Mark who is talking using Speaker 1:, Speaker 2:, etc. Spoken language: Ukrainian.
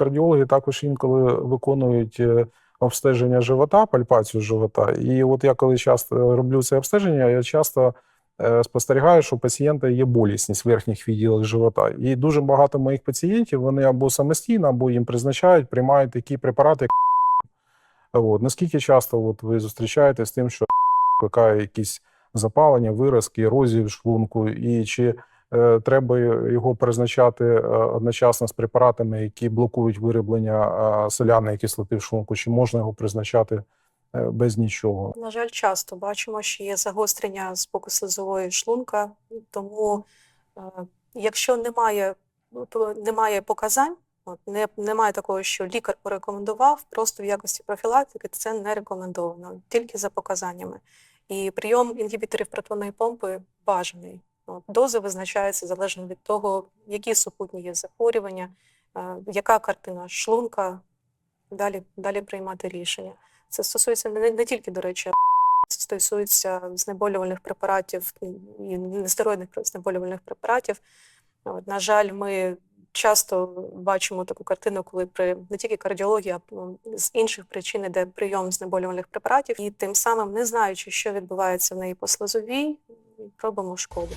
Speaker 1: кардіологи також інколи виконують е, обстеження живота, пальпацію живота. І от я коли часто роблю це обстеження, я часто е, спостерігаю, що у пацієнта є болісність в верхніх відділах живота. І дуже багато моїх пацієнтів вони або самостійно, або їм призначають, приймають такі препарати. як От. Наскільки часто от ви зустрічаєтесь з тим, що викликає якісь запалення, виразки, ерозію в шлунку, і чи треба його призначати е, одночасно з препаратами, які блокують вироблення е, соляної кислоти в шлунку, чи можна його призначати е, без нічого?
Speaker 2: На жаль, часто бачимо, що є загострення з боку слизової шлунка, тому е, якщо немає, ну, немає показань, от, не, немає такого, що лікар порекомендував, просто в якості профілактики це не рекомендовано, тільки за показаннями. І прийом інгібіторів протонної помпи бажаний. От, дози визначаються залежно від того, які супутні є захворювання, е, яка картина шлунка, далі, далі приймати рішення. Це стосується не, не тільки, до речі, це стосується знеболювальних препаратів і нестероїдних знеболювальних препаратів. От, на жаль, ми часто бачимо таку картину, коли при не тільки кардіології, а з інших причин йде прийом знеболювальних препаратів, і тим самим, не знаючи, що відбувається в неї по слизовій, робимо шкоду.